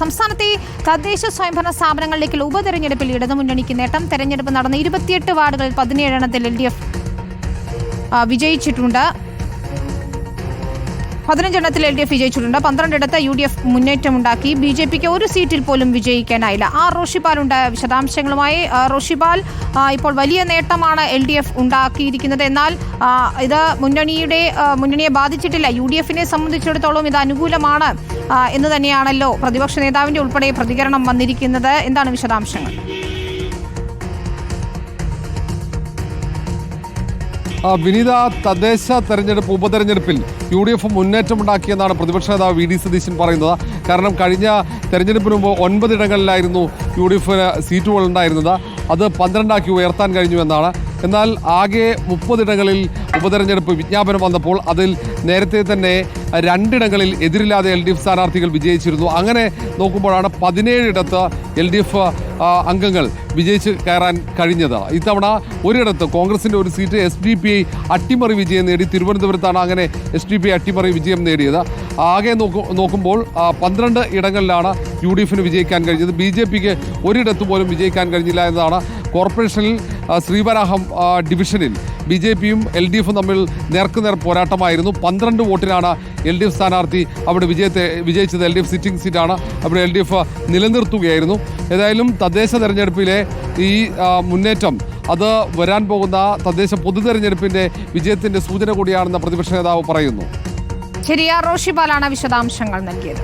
സംസ്ഥാനത്തെ തദ്ദേശ സ്വയംഭരണ സ്ഥാപനങ്ങളിലേക്കുള്ള ഉപതെരഞ്ഞെടുപ്പിൽ ഇടതുമുന്നണിക്ക് നേട്ടം. തെരഞ്ഞെടുപ്പ് നടന്ന ഇരുപത്തിയെട്ട് വാർഡുകളിൽ പതിനേഴെണ്ണത്തിൽ എൽ ഡി എഫ് വിജയിച്ചിട്ടുണ്ട്. പതിനഞ്ചെണ്ണത്തിൽ എൽ ഡി എഫ് വിജയിച്ചിട്ടുണ്ട്. പന്ത്രണ്ടിടത്ത് യു ഡി എഫ് മുന്നേറ്റമുണ്ടാക്കി. ബി ജെ പിക്ക് ഒരു സീറ്റിൽ പോലും വിജയിക്കാനായില്ല. ആർ റോഷിപാലുണ്ട് വിശദാംശങ്ങളുമായി റോഷിപാൽ ഇപ്പോൾ വലിയ നേട്ടമാണ് എൽ ഡി എഫ് ഉണ്ടാക്കിയിരിക്കുന്നത്. എന്നാൽ ഇത് മുന്നണിയുടെ മുന്നണിയെ ബാധിച്ചിട്ടില്ല. യു ഡി എഫിനെ സംബന്ധിച്ചിടത്തോളം ഇത് അനുകൂലമാണ്. എന്ന് തന്നെയാണല്ലോ പ്രതിപക്ഷ നേതാവിന്റെ ഉൾപ്പെടെ പ്രതികരണം വന്നിരിക്കുന്നത്. എന്താണ് വിശദാംശങ്ങൾ? വിനീത തദ്ദേശ തെരഞ്ഞെടുപ്പ് ഉപതെരഞ്ഞെടുപ്പിൽ യു ഡി എഫ് മുന്നേറ്റമുണ്ടാക്കിയെന്നാണ് പ്രതിപക്ഷ നേതാവ് വി ഡി സതീശൻ പറയുന്നത്. കാരണം കഴിഞ്ഞ തെരഞ്ഞെടുപ്പിന് മുമ്പ് ഒൻപതിടങ്ങളിലായിരുന്നു യു ഡി എഫിന് സീറ്റുകൾ ഉണ്ടായിരുന്നത്. അത് പന്ത്രണ്ടാക്കി ഉയർത്താൻ കഴിഞ്ഞു എന്നാണ് എന്നാൽ ആകെ മുപ്പതിടങ്ങളിൽ ഉപതെരഞ്ഞെടുപ്പ് വിജ്ഞാപനം വന്നപ്പോൾ അതിൽ നേരത്തെ തന്നെ രണ്ടിടങ്ങളിൽ എതിരില്ലാതെ എൽ ഡി എഫ് സ്ഥാനാർത്ഥികൾ വിജയിച്ചിരുന്നു. അങ്ങനെ നോക്കുമ്പോഴാണ് പതിനേഴിടത്ത് എൽ ഡി എഫ് അംഗങ്ങൾ വിജയിച്ച് കയറാൻ കഴിഞ്ഞത്. ഇത്തവണ ഒരിടത്ത് കോൺഗ്രസിന്റെ ഒരു seat S D P I അട്ടിമറി വിജയം നേടി. തിരുവനന്തപുരത്താണ് അങ്ങനെ എസ് ഡി പി ഐ അട്ടിമറി വിജയം നേടിയത്. ആകെ നോക്കു നോക്കുമ്പോൾ പന്ത്രണ്ട് ഇടങ്ങളിലാണ് യു ഡി എഫിന് വിജയിക്കാൻ കഴിഞ്ഞത്. ബി ജെ പിക്ക് ഒരിടത്ത് പോലും വിജയിക്കാൻ കഴിഞ്ഞില്ല എന്നതാണ് കോർപ്പറേഷനിൽ ശ്രീവരാഹം ഡിവിഷനിൽ ബി ജെ പിയും എൽ ഡി എഫും തമ്മിൽ നേർക്കുനേർ പോരാട്ടമായിരുന്നു. പന്ത്രണ്ട് വോട്ടിനാണ് എൽ ഡി എഫ് സ്ഥാനാർത്ഥി അവിടെ വിജയത്തെ വിജയിച്ചത്. എൽ ഡി എഫ് സിറ്റിംഗ് സീറ്റാണ് അവിടെ എൽ ഡി എഫ് നിലനിർത്തുകയായിരുന്നു. ഏതായാലും തദ്ദേശ തെരഞ്ഞെടുപ്പിലെ ഈ മുന്നേറ്റം അത് വരാൻ പോകുന്ന തദ്ദേശ പൊതു തെരഞ്ഞെടുപ്പിന്റെ വിജയത്തിന്റെ സൂചന കൂടിയാണെന്ന് പ്രതിപക്ഷ നേതാവ് പറയുന്നു. ശരിയാ റോഷിപാലാണ് വിശദാംശങ്ങൾ നൽകിയത്.